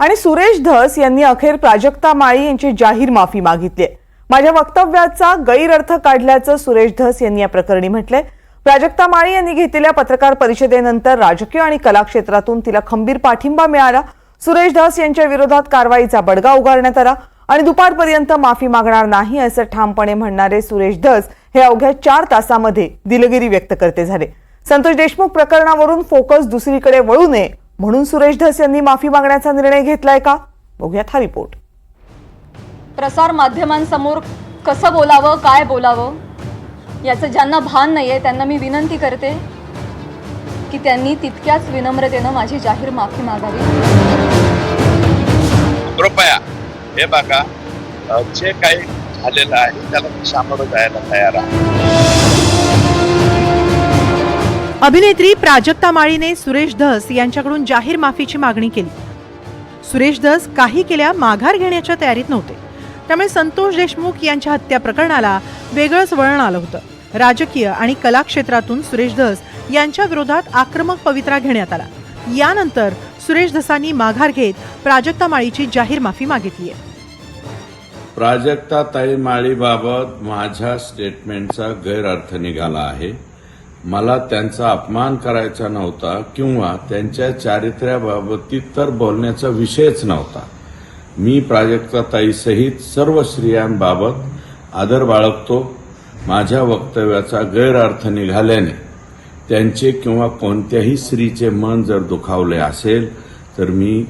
आणि सुरेश धस यांनी अखेर प्राजक्ता माळी यांची जाहीर माफी मागितली माझ्या वक्तव्याचा गैरअर्थ काढल्याचं सुरेश धस यांनी या प्रकरणी म्हटलंय. प्राजक्ता माळी यांनी घेतलेल्या पत्रकार परिषदेनंतर राजकीय आणि कला क्षेत्रातून तिला खंबीर पाठिंबा मिळाला. सुरेश धस यांच्या विरोधात कारवाईचा बडगा उगारण्यात आला आणि दुपारपर्यंत माफी मागणार नाही असं ठामपणे म्हणणारे सुरेश धस हे अवघ्या चार तासामध्ये दिलगिरी व्यक्त करते झाले. संतोष देशमुख प्रकरणावरून फोकस दुसरीकडे वळू नये म्हणून सुरेश धस यांनी माफी मागण्याचा निर्णय घेतलाय का? बघूयात हा रिपोर्ट. प्रसार माध्यमांसमोर कसं बोलावं काय बोलावं याचं ज्यांना भान नाही आहे त्यांना मी विनंती करते की त्यांनी तितक्याच विनम्रतेनं माझी जाहीर माफी मागावी. कृपया हे बघा जे काही झालेलं आहे त्याला मी सामोरं जायला तयार आहे. अभिनेत्री प्राजक्ता माळीने सुरेश धस यांच्याकडून जाहीर माफीची मागणी केली. सुरेश धस काही केल्या माघार घेण्याच्या तयारीत नव्हते. त्यामुळे संतोष देशमुख यांच्या हत्या प्रकरणाला वेगळंच वळण आलं होतं. राजकीय आणि कला क्षेत्रातून सुरेश धस यांच्या विरोधात आक्रमक पवित्रा घेण्यात आला. यानंतर सुरेश धसांनी माघार घेत प्राजक्ता माळीची जाहीर माफी मागितली आहे. प्राजक्ता ताई माळीबाबत माझ्या स्टेटमेंटचा गैरअर्थ निघाला आहे. मला त्यांचा अपमान करायचा नव्हता किंवा त्यांच्या चारित्र्याबाबतीत तर बोलण्याचा विषयच नव्हता. मी प्राजक्ता ताईसहित सर्व स्त्रियांबाबत आदर बाळगतो. माझ्या वक्तव्याचा गैरअर्थ निघाल्याने त्यांचे किंवा कोणत्याही स्त्रीचे मन जर दुखावले असेल तर मी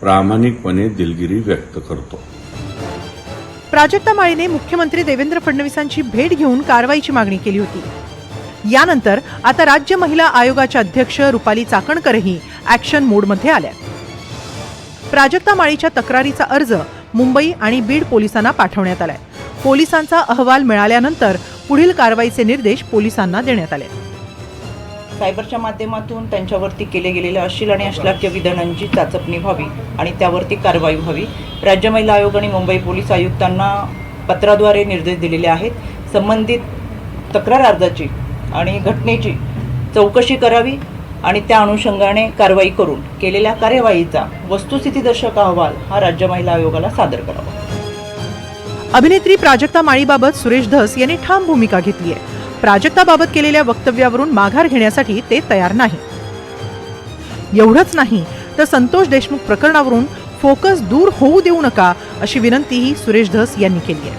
प्रामाणिकपणे दिलगिरी व्यक्त करतो. प्राजक्ता माळीने मुख्यमंत्री देवेंद्र फडणवीसांची भेट घेऊन कारवाईची मागणी केली होती. यानंतर आता राज्य महिला आयोगाच्या अध्यक्ष रुपाली चाकणकरही ऍक्शन मोडमध्ये आल्या. प्राजक्ता माळीच्या तक्रारीचा अर्ज मुंबई आणि बीड पोलिसांना पाठवण्यात आलाय. पोलिसांचा अहवाल मिळाल्यानंतर पुढील कारवाईचे निर्देश पोलिसांना देण्यात आले. सायबरच्या माध्यमातून त्यांच्यावरती केले गेलेल्या अश्लील आणि अश्लाघ्य विधानांची चाचपणी व्हावी आणि त्यावरती कारवाई व्हावी. राज्य महिला आयोग आणि मुंबई पोलीस आयुक्तांना पत्राद्वारे निर्देश दिलेले आहेत. संबंधित तक्रार अर्जाची आणि घटनेची चौकशी करावी आणि त्या अनुषंगाने कारवाई करून केलेल्या कार्यवाहीचा वस्तुस्थितीदर्शक अहवाल हा राज्य महिला आयोगाला सादर करावा. अभिनेत्री प्राजक्ता माळीबाबत सुरेश धस यांनी ठाम भूमिका घेतली आहे. प्राजक्ताबाबत केलेल्या वक्तव्यावरून माघार घेण्यासाठी ते तयार नाही. एवढंच नाही तर संतोष देशमुख प्रकरणावरून फोकस दूर होऊ देऊ नका अशी विनंतीही सुरेश धस यांनी केली आहे.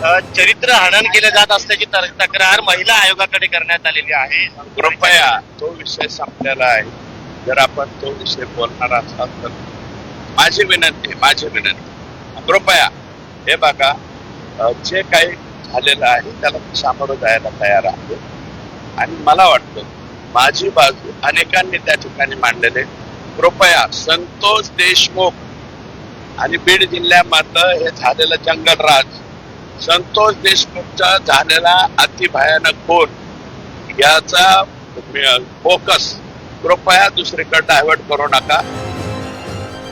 चरित्र हनन केले जात असल्याची तक्रार महिला आयोगाकडे करण्यात आलेली आहे. कृपया तो विषय संपलेला आहे. जर आपण तो विषय बोलणार असाल तर माझी विनंती माझी विनंती. कृपया हे बघा जे काही झालेलं आहे त्याला मी सामोरं जायला तयार आहे. आणि मला वाटतं माझी बाजू अनेकांनी त्या ठिकाणी मांडलेले कृपया संतोष देशमुख आणि बीड जिल्ह्यामधलं हे झालेलं जंगलराज संतोष देशमुखचा झालेला अतिभयानक खून याचा फोकस कृपया दुसरीकडे डायव्हर्ट करू नका.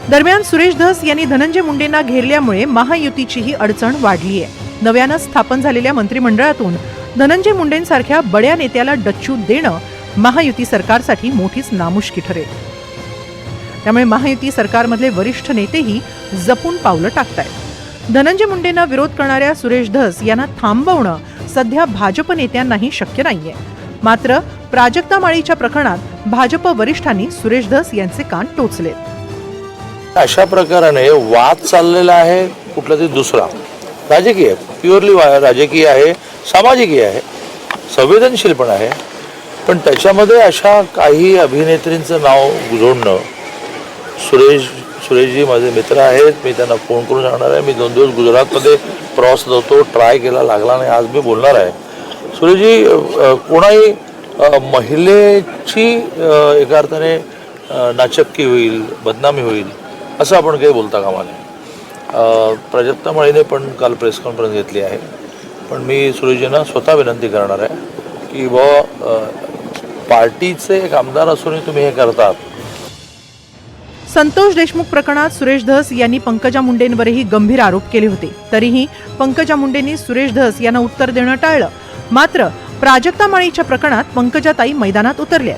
दरम्यान सुरेश धस यांनी धनंजय मुंडेंना घेरल्यामुळे महायुतीचीही अडचण वाढली आहे नव्यानं स्थापन झालेल्या मंत्रिमंडळातून धनंजय मुंडेंसारख्या बड्या नेत्याला डच्चू देणं महायुती सरकारसाठी मोठीच नामुष्की ठरेल. त्यामुळे महायुती सरकारमधले वरिष्ठ नेतेही जपून पावलं टाकतायत. धनंजय मुंडेंना विरोध करणाऱ्या सुरेश धस यांना थांबवणं सध्या भाजप नेत्यांनाही शक्य नाहीये. मात्र प्राजक्ता माळीच्या प्रकरणात भाजप वरिष्ठांनी सुरेश धस यांचे कान टोचले. अशा प्रकाराने वाद चाललेला आहे कुठला तरी दुसरा. राजकीय प्युअरली राजकीय आहे सामाजिकही आहे संवेदनशील पण आहे. पण त्याच्यामध्ये अशा काही अभिनेत्रींचं नाव जोडणं सुरेश सुरेशजी माझे मित्र आहेत मी त्यांना फोन करून सांगणार आहे. मी दोन दिवस गुजरातमध्ये प्रवास होतो ट्राय केला लागला नाही आज मी बोलणार आहे. सुरेशजी कोणाही महिलेची एका अर्थाने नाचक्की होईल बदनामी होईल असं आपण काही बोलता कामा नये. अ, प्राजक्ता माळीने पण काल प्रेस कॉन्फरन्स घेतली आहे. पण मी सुरेशजींना स्वतः विनंती करणार आहे की बुवा पार्टीचे एक आमदार असूनही तुम्ही हे करतात. संतोष देशमुख प्रकरणात सुरेश धस यांनी पंकजा मुंडेंवरही गंभीर आरोप केले होते. तरीही पंकजा मुंडेंनी सुरेश धस यांना उत्तर देणं टाळलं. मात्र प्राजक्ता माळीच्या प्रकरणात पंकजाताई मैदानात उतरल्या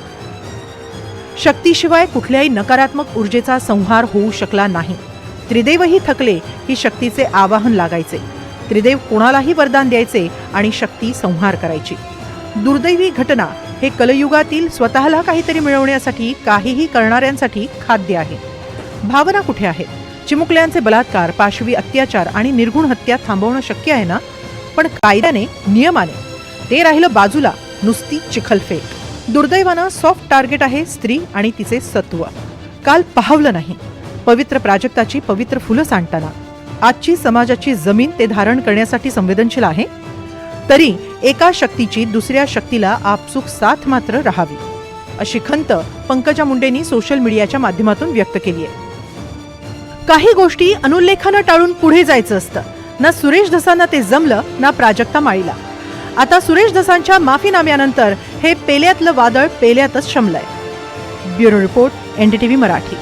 शक्तीशिवाय कुठल्याही नकारात्मक ऊर्जेचा संहार होऊ शकला नाही. त्रिदेवही थकले की शक्तीचे आवाहन लागायचे. त्रिदेव कोणालाही वरदान द्यायचे आणि शक्ती संहार करायची. दुर्दैवी घटना हे कलयुगातील स्वतःला काहीतरी मिळवण्यासाठी काहीही करणाऱ्यांसाठी खाद्य आहे. भावना कुठे आहेत? चिमुकल्यांचे बलात्कार पाशवी अत्याचार आणि निर्गुण हत्या थांबवणं शक्य आहे ना? पण कायद्याने नियमाने ते राहिलं बाजूला नुसती चिखलफेक दुर्दैवानं सॉफ्ट टार्गेट आहे स्त्री आणि तिचे सत्व. काल पाहवलं नाही. पवित्र प्राजक्ताची पवित्र फुलं सांडताना. आजची समाजाची जमीन ते धारण करण्यासाठी संवेदनशील आहे? तरी एका शक्तीची दुसऱ्या शक्तीला आपसूक साथ मात्र राहावी. अशी खंत पंकजा मुंडेंनी सोशल मीडियाच्या माध्यमातून व्यक्त केली आहे. काही गोष्टी अनुल्लेखानं टाळून पुढे जायचं असतं. ना सुरेश धसांना ते जमलं ना प्राजक्ता माळीला. आता सुरेश धसांच्या माफीनाम्यानंतर हे पेल्यातलं वादळ पेल्यातच शमलंय. Bureau report NDTV Marathi.